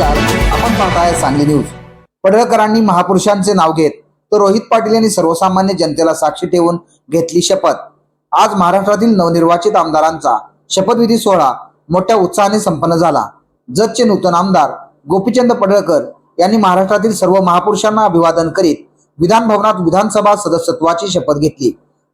नमस्कार. आपण पाहताय सांगली न्यूज. पडळकरांनी महापुरुषांचे नाव घेत तर रोहित पाटील यांनी सर्वसामान्य जनतेला साक्षी ठेवून घेतली शपथ. आज महाराष्ट्रातील नवनिर्वाचित आमदारांचा शपथविधी सोहळा मोठ्या उत्साहाने संपन्न झाला. जतचे नूतन आमदार गोपीचंद पडळकर यांनी महाराष्ट्रातील सर्व महापुरुषांना अभिवादन करीत विधान भवनात विधानसभा सदस्यत्वाची शपथ घेतली.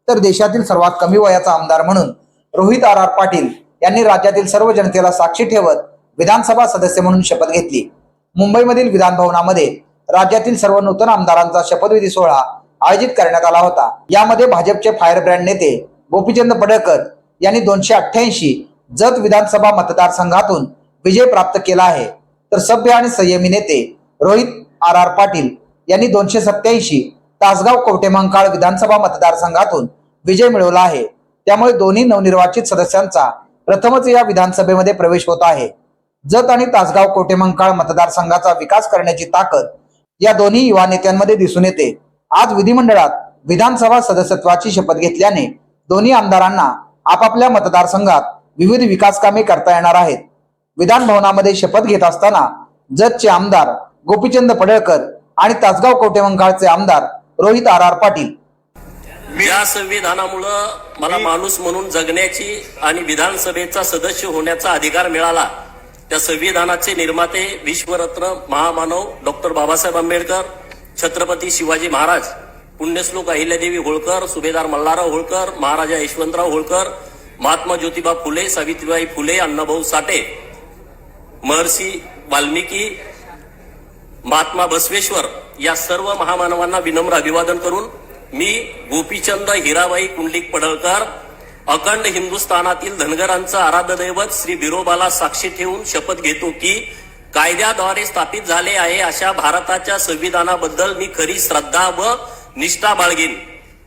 तर देशातील सर्वात कमी वयाचा आमदार म्हणून रोहित आर आर पाटील यांनी राज्यातील सर्व जनतेला साक्षी ठेवत विधानसभा सदस्य म्हणून शपथ घेतली. मुंबईमधील विधानभवनामध्ये राज्यातील सर्व नूतन आमदारांचा शपथविधी सोहळा आयोजित करण्यात आला होता. यामध्ये भाजपचे फायर ब्रँड नेते गोपीचंद पडळकर यांनी दोनशे अठ्ठ्याऐंशी जत विधानसभा मतदारसंघातून विजय प्राप्त केला आहे. तर सभ्य आणि संयमी नेते रोहित आर आर पाटील यांनी दोनशे सत्याऐंशी तासगाव कवटेमंकाळ विधानसभा मतदारसंघातून विजय मिळवला आहे. त्यामुळे दोन्ही नवनिर्वाचित सदस्यांचा प्रथमच या विधानसभेमध्ये प्रवेश होत आहे. जत आणि तासगाव कोटेमंकाळ मतदारसंघाचा विकास करण्याची ताकद या दोन्ही युवा नेत्यांमध्ये दिसून येते. आज विधिमंडळात विधानसभा सदस्यत्वाची शपथ घेतल्याने दोन्ही आमदारांना आपापल्या मतदारसंघात विविध विकास कामे करता येणार आहेत. विधान भवनामध्ये शपथ घेत असताना जतचे आमदार गोपीचंद पडळकर आणि तासगाव कोटेमंकाळचे आमदार रोहित आर आर पाटील. या संविधानामुळं मला माणूस म्हणून जगण्याची आणि विधानसभेचा सदस्य होण्याचा अधिकार मिळाला. त्या संविधानाचे निर्माते विश्वरत्न महामानव डॉक्टर बाबासाहेब आंबेडकर छत्रपती शिवाजी महाराज पुण्यश्लोक अहिल्यादेवी होळकर सुभेदार मल्हारराव होळकर महाराजा यशवंतराव होळकर महात्मा ज्योतिबा फुले सावित्रीबाई फुले अण्णाभाऊ साठे महर्षी वाल्मिकी महात्मा बसवेश्वर या सर्व महामानवांना विनम्र अभिवादन करून मी गोपीचंद हिराबाई कुंडलिक पडळकर अखंड हिंदुस्थानातील धनगरांचं आराध्य दैवत श्री बिरोबाला साक्षी ठेवून शपथ घेतो की कायद्याद्वारे स्थापित झाले आहे अशा भारताच्या संविधानाबद्दल मी खरी श्रद्धा व निष्ठा बाळगीन.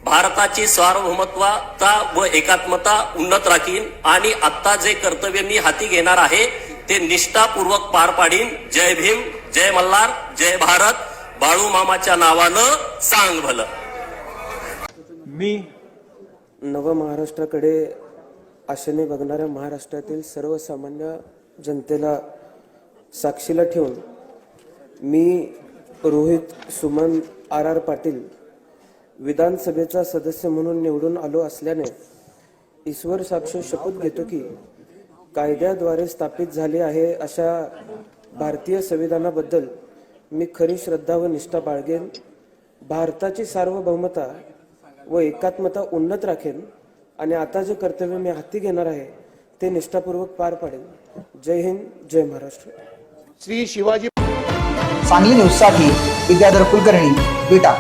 भारताची सार्वभौमत्वता व एकात्मता उन्नत राखीन आणि आत्ता जे कर्तव्य मी हाती घेणार आहे ते निष्ठापूर्वक पार पाडीन. जय भीम जय मल्हार जय भारत. बाळू मामाच्या नावानं सांग भलं. मी नवमहाराष्ट्राकडे आशेने बघणाऱ्या महाराष्ट्रातील सर्वसामान्य जनतेला साक्षीला ठेवून मी रोहित सुमन आर आर पाटील विधानसभेचा सदस्य म्हणून निवडून आलो असल्याने ईश्वर साक्ष शपथ घेतो की कायद्याद्वारे स्थापित झाले आहे अशा भारतीय संविधानाबद्दल मी खरी श्रद्धा व निष्ठा बाळगेन. भारताची सार्वभौमता व एकात्मता उन्नत राखेन आणि आता जे कर्तव्य मी हाती घेणार आहे ते निष्ठापूर्वक पार पाडेन. जय हिंद जय महाराष्ट्र. श्री शिवाजी सांगली न्यूजसाठी विद्याधर कुलकर्णी विटा